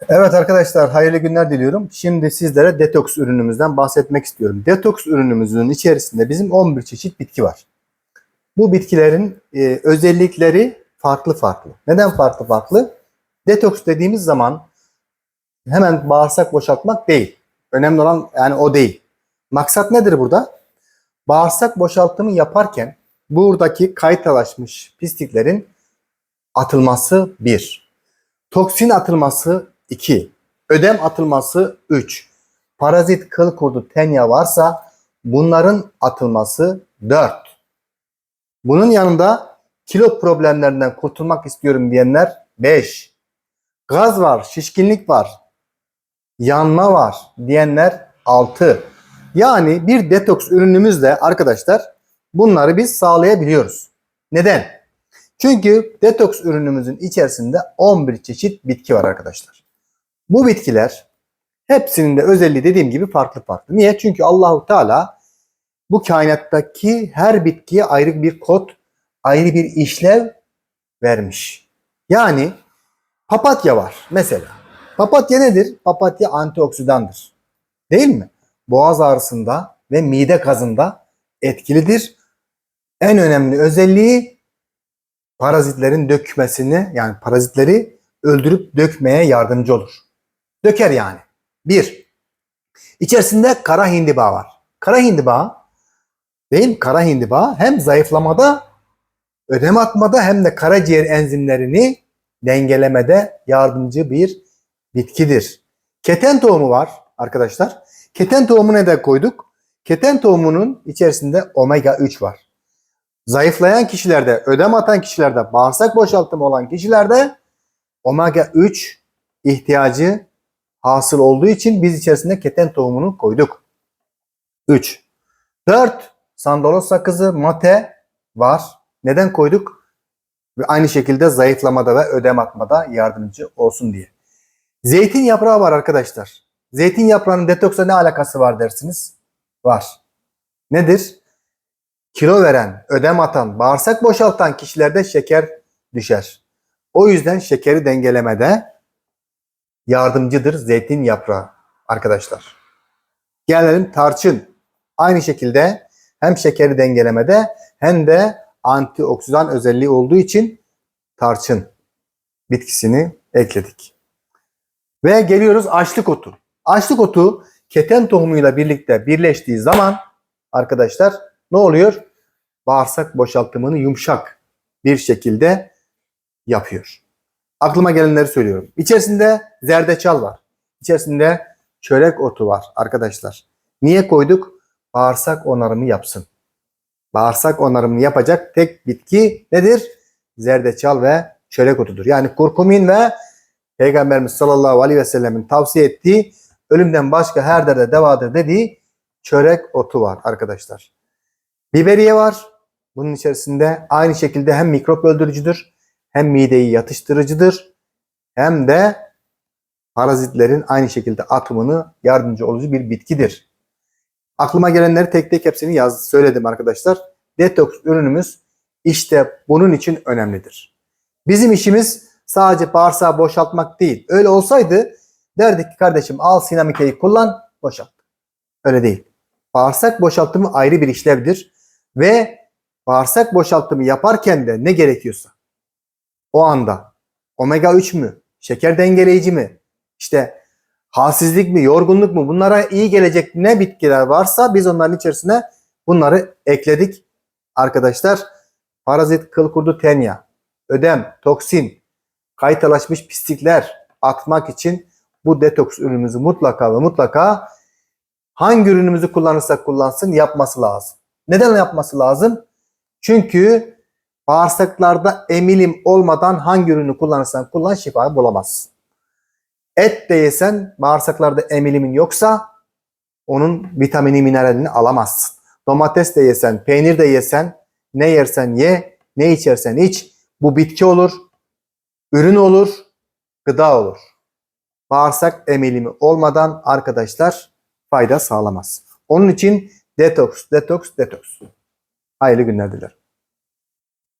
Evet arkadaşlar hayırlı günler diliyorum. Şimdi sizlere detoks ürünümüzden bahsetmek istiyorum. Detoks ürünümüzün içerisinde bizim 11 çeşit bitki var. Bu bitkilerin e, özellikleri farklı farklı. Neden farklı farklı? Detoks dediğimiz zaman hemen bağırsak boşaltmak değil. Önemli olan yani o değil. Maksat nedir burada? Bağırsak boşaltımı yaparken buradaki kaytalaşmış pisliklerin atılması bir. Toksin atılması 2. Ödem atılması 3. Parazit kıl kurdu tenya varsa bunların atılması 4. Bunun yanında kilo problemlerinden kurtulmak istiyorum diyenler 5. Gaz var, şişkinlik var, yanma var diyenler 6. Yani bir detoks ürünümüzle arkadaşlar bunları biz sağlayabiliyoruz. Neden? Çünkü detoks ürünümüzün içerisinde 11 çeşit bitki var arkadaşlar. Bu bitkiler hepsinin de özelliği dediğim gibi farklı farklı. Niye? Çünkü Allahu Teala bu kainattaki her bitkiye ayrı bir kod, ayrı bir işlev vermiş. Yani papatya var mesela. Papatya nedir? Papatya antioksidandır. Değil mi? Boğaz ağrısında ve mide gazında etkilidir. En önemli özelliği parazitlerin dökmesini yani parazitleri öldürüp dökmeye yardımcı olur. Döker yani. Bir. İçerisinde kara hindiba var. Kara hindiba değil mi? Kara hindiba hem zayıflamada ödem atmada hem de karaciğer enzimlerini dengelemede yardımcı bir bitkidir. Keten tohumu var arkadaşlar. Keten tohumu neden koyduk? Keten tohumunun içerisinde omega 3 var. Zayıflayan kişilerde, ödem atan kişilerde, bağırsak boşaltımı olan kişilerde omega 3 ihtiyacı hasıl olduğu için biz içerisinde keten tohumunu koyduk. 3. 4. Sandalos sakızı, mate var. Neden koyduk? Ve aynı şekilde zayıflamada ve ödem atmada yardımcı olsun diye. Zeytin yaprağı var arkadaşlar. Zeytin yaprağının detoksa ne alakası var dersiniz? Var. Nedir? Kilo veren, ödem atan, bağırsak boşaltan kişilerde şeker düşer. O yüzden şekeri dengelemede yardımcıdır zeytin yaprağı arkadaşlar. Gelelim tarçın. Aynı şekilde hem şekeri dengelemede hem de antioksidan özelliği olduğu için tarçın bitkisini ekledik. Ve geliyoruz açlık otu. Açlık otu keten tohumuyla birlikte birleştiği zaman arkadaşlar ne oluyor? Bağırsak boşaltımını yumuşak bir şekilde yapıyor. Aklıma gelenleri söylüyorum. İçerisinde zerdeçal var. İçerisinde çörek otu var arkadaşlar. Niye koyduk? Bağırsak onarımı yapsın. Bağırsak onarımını yapacak tek bitki nedir? Zerdeçal ve çörek otudur. Yani kurkumin ve Peygamberimiz sallallahu aleyhi ve sellemin tavsiye ettiği ölümden başka her derde devadır dediği çörek otu var arkadaşlar. Biberiye var. Bunun içerisinde aynı şekilde hem mikrop öldürücüdür hem mideyi yatıştırıcıdır hem de parazitlerin aynı şekilde atımını yardımcı olucu bir bitkidir. Aklıma gelenleri tek tek hepsini yaz, söyledim arkadaşlar. Detoks ürünümüz işte bunun için önemlidir. Bizim işimiz sadece bağırsağı boşaltmak değil. Öyle olsaydı derdik ki kardeşim al sinamikeyi kullan boşalt. Öyle değil. Bağırsak boşaltımı ayrı bir işlevdir ve bağırsak boşaltımı yaparken de ne gerekiyorsa o anda omega 3 mü, şeker dengeleyici mi, işte halsizlik mi, yorgunluk mu bunlara iyi gelecek ne bitkiler varsa biz onların içerisine bunları ekledik. Arkadaşlar parazit, kıl kurdu, tenya, ödem, toksin, kaytalaşmış pislikler atmak için bu detoks ürünümüzü mutlaka ve mutlaka hangi ürünümüzü kullanırsak kullansın yapması lazım. Neden yapması lazım? Çünkü bağırsaklarda emilim olmadan hangi ürünü kullanırsan kullan şifayı bulamazsın. Et de yesen bağırsaklarda emilimin yoksa onun vitamini mineralini alamazsın. Domates de yesen, peynir de yesen, ne yersen ye, ne içersen iç. Bu bitki olur, ürün olur, gıda olur. Bağırsak emilimi olmadan arkadaşlar fayda sağlamaz. Onun için detoks, detoks, detoks. Hayırlı günler dilerim.